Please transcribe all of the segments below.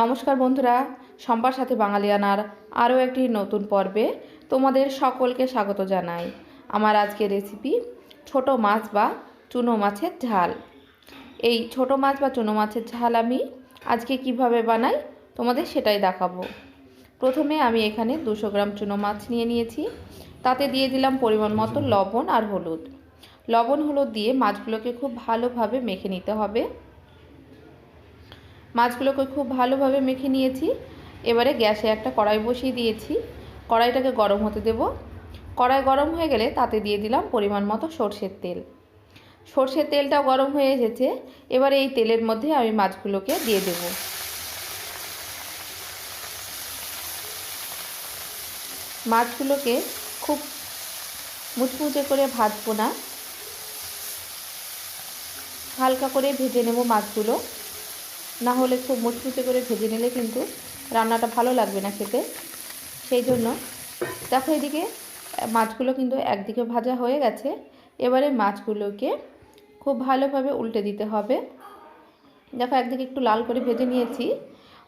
নমস্কার বন্ধুরা, সম্পার সাথে বাঙালিয়ানার আরও একটি নতুন পর্বে তোমাদের সকলকে স্বাগত জানাই। আমার আজকের রেসিপি ছোট মাছ বা চুনো মাছের ঝাল। এই ছোট মাছ বা চুনো মাছের ঝাল আমি আজকে কীভাবে বানাই তোমাদের সেটাই দেখাবো। প্রথমে আমি এখানে দুশো গ্রাম চুনো মাছ নিয়ে নিয়েছি। তাতে দিয়ে দিলাম পরিমাণ মতো লবণ আর হলুদ। লবণ হলুদ দিয়ে মাছগুলোকে খুব ভালোভাবে মেখে নিতে হবে। মাছগুলোকে খুব ভালোভাবে মেখে নিয়েছি। এবারে গ্যাসে একটা কড়াই বসিয়ে দিয়েছি। কড়াইটাকে গরম হতে দেব। কড়াই গরম হয়ে গেলে তাতে দিয়ে দিলাম পরিমাণ মতো সর্ষের তেল। সর্ষের তেলটাও গরম হয়ে এসেছে। এবারে এই তেলের মধ্যে আমি মাছগুলোকে দিয়ে দেব। মাছগুলোকে খুব মুচমুচে করে ভাজবো না। হালকা করে ভেজে নেব মাছগুলো। না হলে খুব মুচমুচে করে ভেজে নিলে কিন্তু রান্নাটা ভালো লাগবে না খেতে। সেই জন্য দেখো এদিকে, মাছগুলো কিন্তু একদিকে ভাজা হয়ে গেছে। এবারে মাছগুলোকে খুব ভালোভাবে উল্টে দিতে হবে। দেখো একদিকে একটু লাল করে ভেজে নিয়েছি।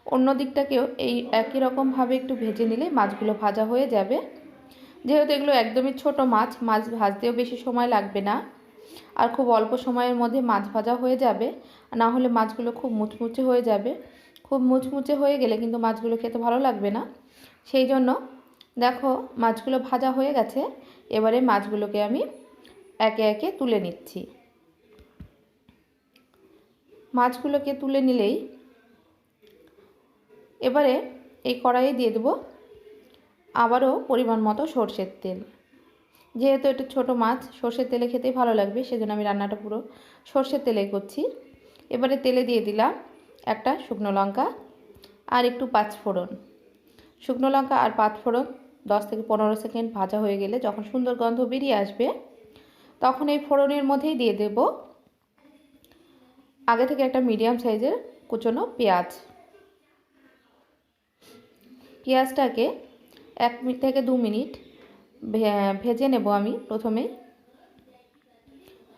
অন্য দিকটাকেও এই একই রকমভাবে একটু ভেজে নিলে মাছগুলো ভাজা হয়ে যাবে। যেহেতু এগুলো একদমই ছোট মাছ মাছ ভাজতেও বেশি সময় লাগবে না। আর খুব অল্প সময়ের মধ্যে মাছ ভাজা হয়ে যাবে। না হলে মাছগুলো খুব মুচমুচে হয়ে যাবে। খুব মুচমুচে হয়ে গেলে কিন্তু মাছগুলো খেতে ভালো লাগবে না। সেই জন্য দেখো মাছগুলো ভাজা হয়ে গেছে। এবারে মাছগুলোকে আমি একে একে তুলে নিচ্ছি। মাছগুলোকে তুলে নিলেই এবারে এই কড়াইয়ে দিয়ে দেবো আবারও পরিমাণ মতো সর্ষের তেল। যেহেতু এটা ছোটো মাছ, সর্ষের তেলে খেতেই ভালো লাগবে, সেজন্য আমি রান্নাটা পুরো সর্ষের তেলে করছি। এবারে তেলে দিয়ে দিলাম একটা শুকনো লঙ্কা আর একটু পাঁচফোড়ন শুকনো লঙ্কা আর পাঁচফোড়ন দশ থেকে পনেরো সেকেন্ড ভাজা হয়ে গেলে যখন সুন্দর গন্ধ বেরিয়ে আসবে, তখন এই ফোড়নের মধ্যেই দিয়ে দেব আগে থেকে একটা মিডিয়াম সাইজের কুচনো পেঁয়াজ। পেঁয়াজটাকে এক মিনিট থেকে দু মিনিট ভেজে নেব আমি প্রথমে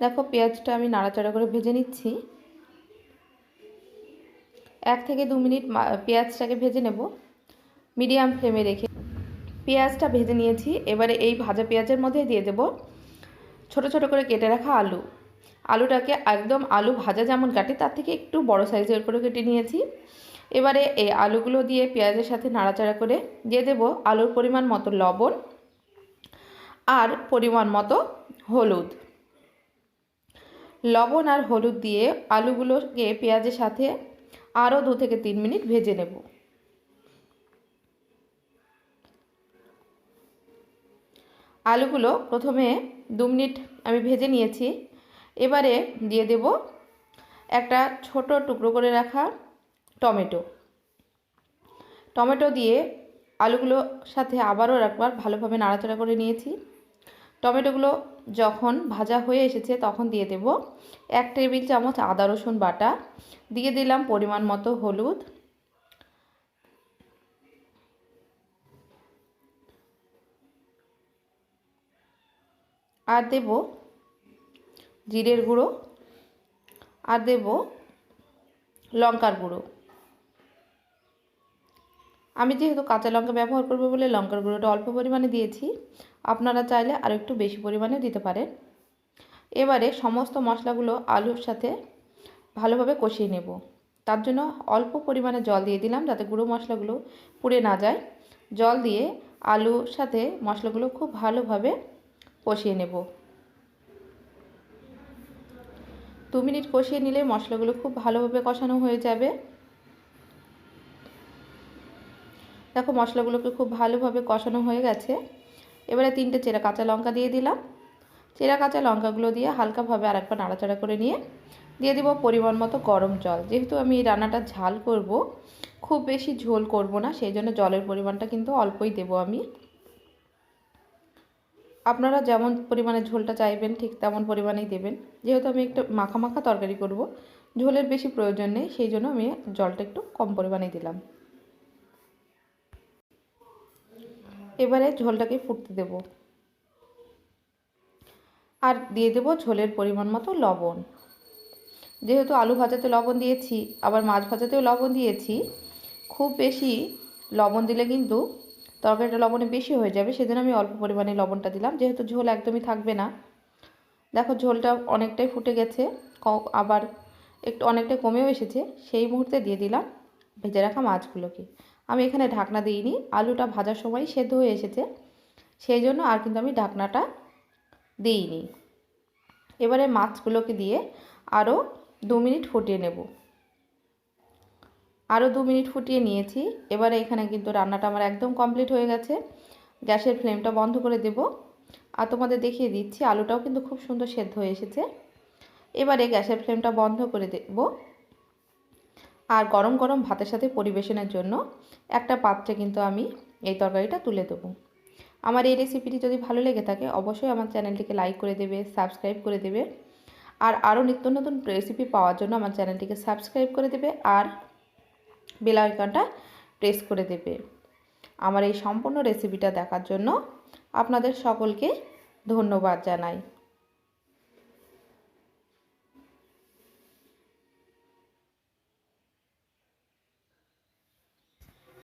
দেখো পেঁয়াজটা আমি নাড়াচাড়া করে ভেজে নিচ্ছি। এক থেকে দু মিনিট পেঁয়াজটাকে ভেজে নেব। মিডিয়াম ফ্লেমে রেখে পেঁয়াজটা ভেজে নিয়েছি। এবারে এই ভাজা পেঁয়াজের মধ্যে দিয়ে দেব ছোট ছোট করে কেটে রাখা আলু। আলুটাকে একদম আলু ভাজা যেমন কাটে, তার থেকে একটু বড় সাইজের করে কেটে নিয়েছি। এবারে এই আলুগুলো দিয়ে পেঁয়াজের সাথে নাড়াচাড়া করে দিয়ে দেব আলুর পরিমাণ মতো লবণ। আর পরিমাণ মতো হলুদ। লবণ আর হলুদ দিয়ে আলুগুলোকে পেঁয়াজের সাথে আরও দু থেকে তিন মিনিট ভেজে নেব। আলুগুলো প্রথমে দু মিনিট আমি ভেজে নিয়েছি। এবারে দিয়ে দেব একটা ছোট টুকরো করে রাখা টমেটো। টমেটো দিয়ে আলুগুলোর সাথে আবারও একবার ভালোভাবে নাড়াচাড়া করে নিয়েছি। টমেটোগুলো যখন ভাজা হয়ে এসেছে তখন দিয়ে দেব এক টেবিল চামচ আদা রসুন বাটা। দিয়ে দিলাম পরিমাণ মতো হলুদ। আর দেব জিরের গুঁড়ো। আর দেব লঙ্কার গুঁড়ো। আমি যেহেতু কাঁচা লঙ্কা ব্যবহার করব বলে লঙ্কার গুঁড়োটা অল্প পরিমাণে দিয়েছি, আপনারা চাইলে আর একটু বেশি পরিমাণে দিতে পারেন। এবারে সমস্ত মশলাগুলো আলুর সাথে ভালোভাবে কষিয়ে নেব। তার জন্য অল্প পরিমাণে জল দিয়ে দিলাম যাতে গুঁড়ো মশলাগুলো পুড়ে না যায়। জল দিয়ে আলুর সাথে মশলাগুলো খুব ভালোভাবে কষিয়ে নেব। দু মিনিট কষিয়ে নিলে মশলাগুলো খুব ভালোভাবে কষানো হয়ে যাবে। দেখো মশলাগুলোকে খুব ভালোভাবে কষানো হয়ে গেছে। এবারে তিনটে চেরা কাঁচা লঙ্কা দিয়ে দিলাম। চেরা কাঁচা লঙ্কাগুলো দিয়ে হালকাভাবে আর একবার নাড়াচাড়া করে নিয়ে দিয়ে দিব পরিমাণ মতো গরম জল। যেহেতু আমি এই রান্নাটা ঝাল করব, খুব বেশি ঝোল করব না, সেই জন্য জলের পরিমাণটা কিন্তু অল্পই দেব আমি। আপনারা যেমন পরিমাণে ঝোলটা চাইবেন, ঠিক তেমন পরিমাণেই দেবেন। যেহেতু আমি একটু মাখা মাখা তরকারি করব, ঝোলের বেশি প্রয়োজন নেই, সেই জন্য আমি জলটা একটু কম পরিমাণে দিলাম। এবারে ঝোলটাকে ফুটতে দেব। আর দিয়ে দেব ঝোলের পরিমাণ মতো লবণ। যেহেতু আলু ভাজাতে লবণ দিয়েছি, আবার মাছ ভাজাতেও লবণ দিয়েছি, খুব বেশি লবণ দিলে কিন্তু তরকারিটা লবণে বেশি হয়ে যাবে, সেজন্য আমি অল্প পরিমাণে লবণটা দিলাম। যেহেতু ঝোল একদমই থাকবে না। দেখো ঝোলটা অনেকটাই ফুটে গেছে আবার একটু অনেকটাই কমেও এসেছে, সেই মুহূর্তে দিয়ে দিলাম ভেজে রাখা মাছগুলোকে। আমি এখানে ঢাকনা দিইনি, আলুটা ভাজার সময় সেদ্ধ হয়ে এসেছে, সেই জন্য আর কিন্তু আমি ঢাকনাটা দিইনি। এবারে মাছগুলোকে দিয়ে আরও দু মিনিট ফুটিয়ে নেব। আরও দু মিনিট ফুটিয়ে নিয়েছি, এবারে এখানে কিন্তু রান্নাটা আমার একদম কমপ্লিট হয়ে গেছে। গ্যাসের ফ্লেমটা বন্ধ করে দেব। আর তোমাদের দেখিয়ে দিচ্ছি, আলুটাও কিন্তু খুব সুন্দর সেদ্ধ হয়ে এসেছে। এবারে গ্যাসের ফ্লেমটা বন্ধ করে দেব। আর গরম গরম ভাতের সাথে পরিবেশনের জন্য একটা পাত্রে কিন্তু আমি এই তরকারিটা তুলে দেবো। আমার এই রেসিপিটি যদি ভালো লেগে থাকে, অবশ্যই আমার চ্যানেলটিকে লাইক করে দেবে সাবস্ক্রাইব করে দেবে। আর আরও নিত্য নতুন রেসিপি পাওয়ার জন্য আমার চ্যানেলটিকে সাবস্ক্রাইব করে দেবে আর বেল আইকনটা প্রেস করে দেবে। আমার এই সম্পূর্ণ রেসিপিটা দেখার জন্য আপনাদের সকলকে ধন্যবাদ জানাই।